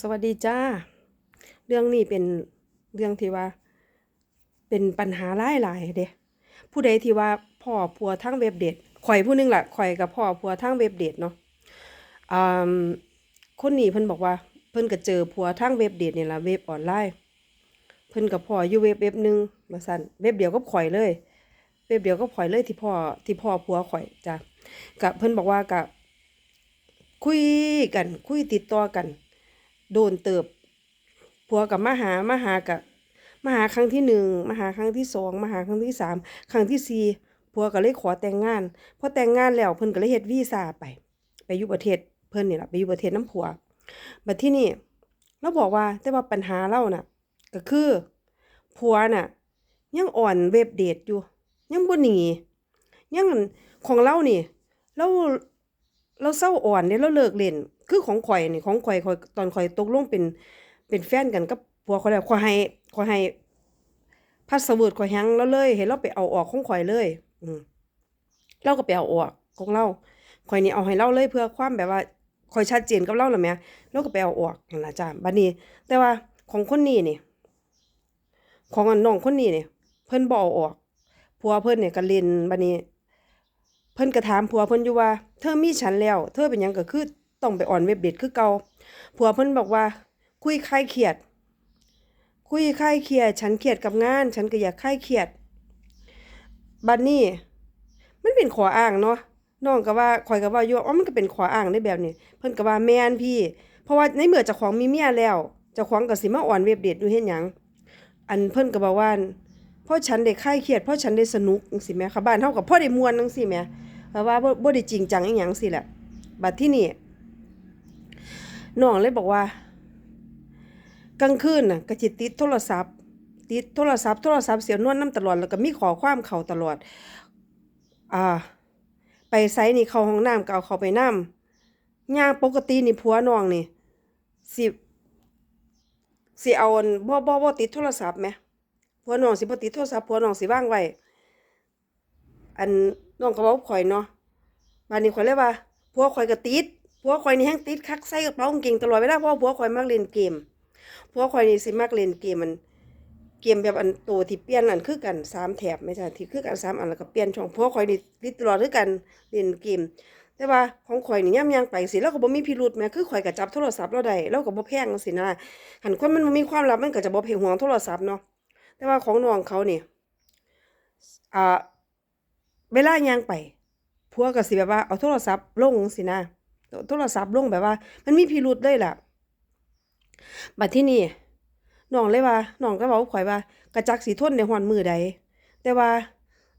สวัสดีจ้า เรื่องนี้เป็นเรื่องที่ว่า เป็นปัญหาหลายหลายเด้ผู้ใดที่ว่าพ่อผัวทั้งเว็บเดทข่อยผู้หนึงล่ะข่อยกับพ่อผัวทั้งเว็บเดทเนาะอ่าคนนี้เพิ่นบอกว่า เพิ่นก็เจอผัวทั้งเว็บเดทนี่ละเว็บออนไลน์ เพิ่นกับพ่ออยู่เว็บเว็บหนึงว่าซั่นเว็บเดียวกับข่อยเลย เว็บเดียวกับข่อยเลยที่พ่อที่พ่อผัวข่อยจ้ะกับเพิ่นบอกว่ากับคุยกันคุยติดต่อกัน โดนเติบผัวกับมาหามาหากับมาหาครั้งที่หนึ่งมาหาครั้งที่สองมาหาครั้งที่สามครั้งที่สี่ผัวก็เลยขอแต่งงานพอแต่งงานแล้วเพิ่นก็เลยเฮ็ดวีซ่าไป ไปอยู่ประเทศเพิ่นนี่แหละไปอยู่ประเทศน้ำผัวบัดที่นี่เราบอกว่าแต่ว่าปัญหาเราน่ะ ก็คือผัวน่ะ ยังอ่อนเว็บเดทอยู่ ยังบ่หนียังของเรานี่เราเราเศร้าอ่อนเนี่ยเราเลิกเล่น คือของข่อยนี่ของข่อยข่อยตอนข่อยตกลงเป็นเป็นแฟนกันกับผัวข่อยแล้วข่อยให้ข่อยให้พาสเวิร์ดข่อยหังแล้วเลย เห็นเราไปเอาออกของข่อยเลย อืมเราก็ไปเอาออกของเราข่อยนี่เอาให้เราเลยเพื่อความแบบว่าข่อยชัดเจนกับเราแล้วแหมเราก็ไปเอาออกนั่นล่ะจ้าบัดนี้ แต่ว่าของคนนี้นี่ของอันน้องคนนี้นี่เพิ่นบ่เอาออกผัวเพิ่นเนี่ยก็เล่นบัดนี้ เพิ่นก็ถามผัวเพิ่นอยู่ว่า เธอมีฉันแล้ว เธอเป็นหยังก็คือ ต้องไปอ่อนเว็บเด็ดคือเกาผัวเพิ่นบอกว่า คุยคลายเครียด คุยคลายเครียด ฉันเครียดกับงาน ฉันก็อยากคลายเครียด บัดนนี้ มันเป็นขออ้างเนาะน้องก็ว่าข่อยก็ว่าอยู่อ๋อมันก็เป็นขออ้างในแบบนี้ เพิ่นก็ว่าแม่นพี่ เพราะว่าในเมื่อเจ้าของมีเมียแล้วเจ้าของก็สิมาอ่อนเว็บเด็ดอยู่เฮ็ดหยังอันเพิ่นก็บอกว่าพราะฉันได้คลายเครียดเพราะฉันได้สนุกจังซี่แหมค่ะบ้านเฮาก็พอได้ม่วนจังซี่แหมเพราะว่าบ่บ่ได้จริงจังอีหยังสิแหละบัดที่นี่ น้องเลยบอกว่า กลางคืนน่ะก็สิตติดโทรศัพท์ ติดโทรศัพท์โทรศัพท์เสียนวลนํตลอดแล้วก็มีขอความเข้าตลอด อ่า ไปไสนี่เข้าห้องน้ำก็เอาเข้าไปน้ำย่างปกตินี่ผัวน้องนี่สิสิเอาบ่บ่บ่ติดโทรศัพท์แหมผัวน้องสิบ่ติดโทรศัพท์ผัวน้องสิว่างไว้อันน้องก็เว้าข่อยเนาะบัดนี้ข่อยเลยว่าผัวข่อยก็ติด ผัวข่อยนี่แฮงติดคักใส่กระเป๋ากางเกงตลอดเวลาเพราะผัวข่อยมักเล่นเกมผัวข่อยนี่สิมักเล่นเกมมัน เกมแบบอันโตที่เปลี่ยนอันคือกันสามแถบไม่ใช่ที่คือกันสามอันแล้วก็เปลี่ยนช่องผัวข่อยนี่ติดตลอดคือกันเล่นเกม แต่ว่าของข่อยนี่ยามยางไปสิเราก็บ่มีพิรุธแหมคือข่อยก็จับโทรศัพท์เราได้เราก็บ่แพงจังซี่นะหันคนมันบ่มีความลับมันก็จะบ่เพ่งห่วงโทรศัพท์เนาะแต่ว่าของน้องเขานี่อ่าเวลาย่างไปผัวก็สิแบบว่าเอาโทรศัพท์ลงจังซี่นะเอา โทรศัพท์ลงแบบว่า มันมีพิรุธเลยล่ะบัดที่นี่น้องเลยว่าน้องก็เว้ากับข่อยว่า กระจักสิทนได้ฮอดมื้อใด แต่ว่า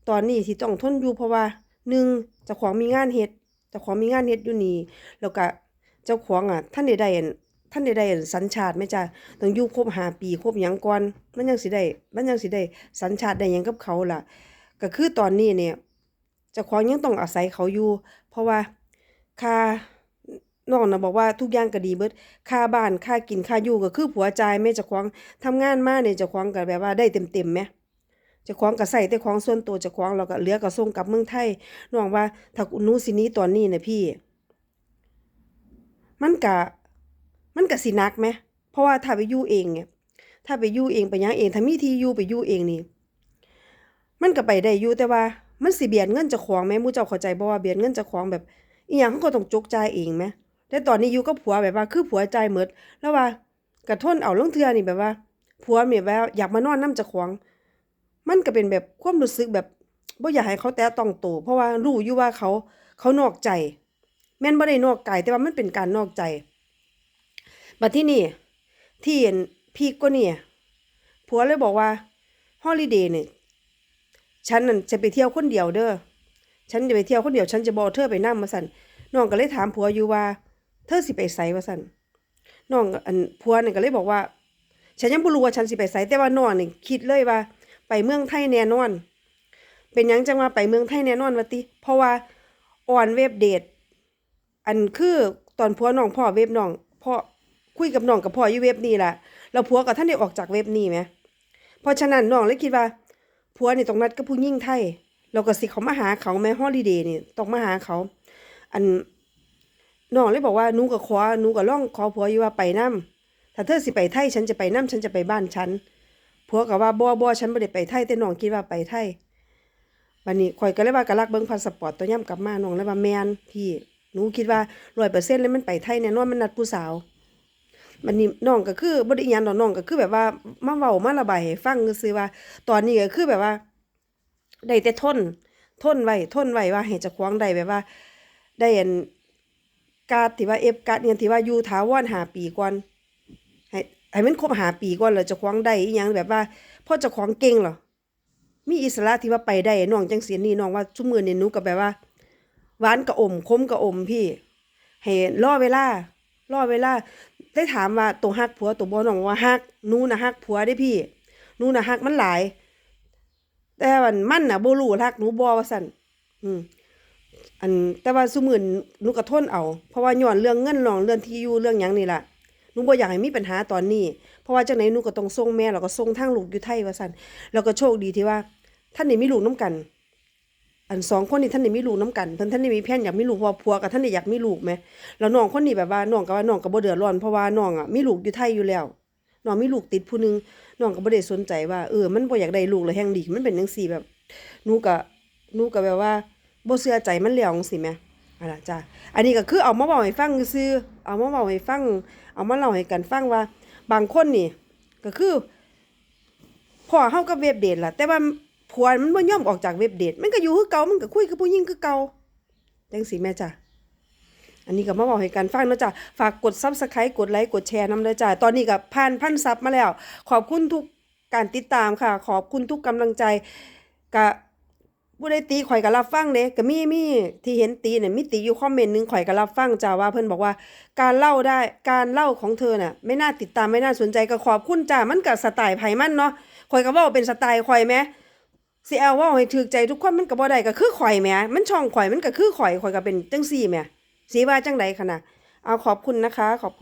ตอนนี้ที่ต้องทนอยู่เพราะว่าหนึ่งเจ้าของมีงานเฮ็ดเจ้าของมีงานเฮ็ดอยู่นี่แล้วก็เจ้าของอะท่านได้ได้อันท่านได้ได้อันสัญชาติแม่จ้ะต้องอยู่ครบหาปีครบหยังก่อนมันยังสิได้มันยังสิได้สัญชาติได้ยังกับเขาล่ะ ก็คือตอนนี้เนี่ยเจ้าของยังต้องอาศัยเขาอยู่ เพราะว่าค่า น้องนะบอกว่าทุกอย่างก็ดีเบิด ค่าบ้านค่ากินค่าอยู่ก็คือผัวจ่ายแม่เจ้าของทำงานมาเนี่ยเจ้าของก็แบบว่าได้เต็มๆแหมเจ้าของก็ใช้แต่ของส่วนตัวเจ้าของแล้วก็เหลือก็ส่งกลับเมืองไทยน้องว่าถ้าหนูสินี้ตอนนี้น่ะพี่ มันก็มันก็สินักแหมเพราะว่าถ้าไปอยู่เองเนี่ยถ้าไปอยู่เองไปหยังเองถ้ามีที่อยู่ไปอยู่เองนี่มันก็ไปได้อยู่แต่ว่า มันสิเบียดเงินเจ้าของแหมมู่เจ้าเข้าใจบ่ว่าเบียดเงินเจ้าของแบบอีหยังเขาก็ต้องจกจ่ายเองแหม แต่ตอนนี้อยู่กับผัวแบบว่า คือผัวใจ่ายหมดแล้วว่ากระทนเอาลงเทื่อนี่แบบว่า ผัวนี่แบบว่าอยากมานอนนำเจ้าของ มันก็เป็นแบบความรู้สึกแบบบ่อยากให้เขาแตะต้องตัวเพราะว่ารู้อยู่ว่าเขาเขานอกใจ แม่นบ่ได้นอกกายแต่ว่ามันเป็นการนอกใจบัดที่นี่ที่เห็นพีกก็เนี่ยผัวเลยบอกว่าฮอลิเดย์เนี่ยฉันนั่นจะไปเที่ยวคนเดียวเด้อฉันจะไปเที่ยวคนเดียว ฉันจะบอกเธอไปนำมาสันน้องก็เลยถามผัวอยู่ว่า เธอสิไปไสว่าสั่นน้องอันผัวนี่ก็เลยบอกว่า ฉันยังบ่รู้ว่าฉันสิไปไสแต่ว่าน้องนี่คิดเลยว่า ไปเมืองไทยแน่นอน เป็นหยังจังว่าไปเมืองไทยแน่นอนว่าติ เพราะว่าอ่อนเว็บเดทอันคือตอนผัวน้องพ่อเว็บน้องพ่อคุยกับน้องกับพ่ออยู่เว็บนี้ล่ะแล้วผัวกับท่านได้ออกจากเว็บนี้ไหมเพราะฉะนั้นน้องเลยคิดว่าผัวนี่ต้องนัดกับผู้หญิงไทยแล้วก็สิเขามาหาเขาแม่ฮอลิเดย์นี่ต้องมาหาเขา อัน น้องเลยบอกว่าหนูก็ขอหนูก็ลองขอผัวอยู่ว่าไปนํถ้าเธอสิไปไทยฉันจะไปนํฉันจะไปบ้านฉันผัวก็ว่าบ่บ่ฉันบ่ได้ไปไทยแต่น้องคิดว่าไปไทยวันนี้ข่อยก็เลยว่าก็รักเบิ่งพาสปอร์ตตัวย่ํกลับมาน้องเลยว่าแมนพี่หนูคิดว่า100%เลยมันไปไทยแน่นอนมันนัดผู้สาวมันนี่น้องก็คือบ่ได้อิยังดอกน้องก็คือแบบว่ามาเว้ามาระบายให้ฟังซื่อว่า ตอนนี้ก็คือแบบว่าได้แต่ทน ทนไว้ทนไว้ว่าให้เจ้างได้แบบว่า ได้อัน การ์ดที่ว่าเอฟการ์ดเนี่ยที่ว่าอยู่ถาวรหาปีก่อนให้ให้มันครบหาปีก่อนแล้วเจ้าของได้อีหยังแบบว่าพอเจ้าของเก่งเหรอมีอิสระที่ว่าไปได้น้องจังซี่นี่น้องว่าซุมื้อนี้หนูก็แบบว่าหวานกระอมคมกระอมพี่ให้รอเวลารอเวลา ได้ถามว่าตัวฮักผัวตัวบ่น้องว่าฮักนู้นะฮักผัวได้พี่นู้นะฮักมันหลาย แต่ว่ามันน่ะบ่รู้ฮักหนูบ่ว่าซั่นอืม อันแต่ว่าซุมื้อนี้หนูก็ทนเอา เพราะว่าย้อนเรื่องเงินนองเรื่องที่อยู่เรื่องหยังนี่ล่ะหนูบ่อยากให้มีปัญหาตอนนี้ เพราะว่าจังได๋หนูก็ต้องส่งแม่แล้วก็ส่งทางลูกอยู่ไทยว่าซั่นแล้วก็โชคดีที่ว่า ท่านได้มีลูกนํกัน อันสองคนนี้ท่านได้มีลูกนํกันเพิ่นท่านได้มีแผนอยากมีลูกเพราะว่าผัวกับท่านได้อยากมีลูกแหมแล้วน้องคนนี้แบบว่าน้องก็ว่าน้องก็บ่เดือดร้อนเพราะว่าน้องอะมีลูกอยู่ไทยอยู่แล้วน้องมีลูกติดผู้หนึงน้องก็บ่ได้สนใจว่าเออมันบ่อยากได้ลูกแล้วแฮงดีมันเป็นจังซี่แบบหนูก็หนูก็แบบว่า บ่เชื่อใจมันแล้วจังซี่แหมอะล่ะจ้ะอันนี้ก็คือเอามาเว้าให้ฟังซื่อเอามาเว้าให้ฟัง เอามาเล่าให้กันฟังว่า บางคนนี่ ก็คือพ่อเฮากับเว็บเดทล่ะ แต่ว่าผัวมันบ่ยอมออกจากเว็บเดทมันก็อยู่คือเก่ามันก็คุยกับผู้หญิงคือเก่าจังซี่แม่จ้ะอันนี้ก็มาบอกให้กันฟังเนาะจ้ะฝากกด Subscribe กดไลค์กดแชร์นำเด้อจ้ะ ตอนนี้ก็ผ่านพันซับมาแล้ว ขอบคุณทุกการติดตามค่ะ ขอบคุณทุกกำลังใจกะ ผู้ใดตีข่อยก็รับฟังเด้ก็มีมีที่เห็นตีเนี่ยมีตีอยู่คอมเมนต์หนึงข่อยก็รับฟังจ้าว่าเพิ่นบอกว่า การเล่าได้การเล่าของเธอน่ะ ไม่น่าติดตามไม่น่าสนใจก็ขอบคุณจ้ามันก็สไตล์ไผมันเนาะข่อยก็ว้าเป็นสไตล์ข่อยแหมสิเอาว้าให้ถูกใจทุกคนมันก็บ่ได้ก็คือข่อยแหมมันช่องข่อยมันก็คือข่อยข่อยก็เป็นจังซี่แหมสิว่าจังได๋คั่นน่ะเอาขอบคุณนะคะ ขอบคุณ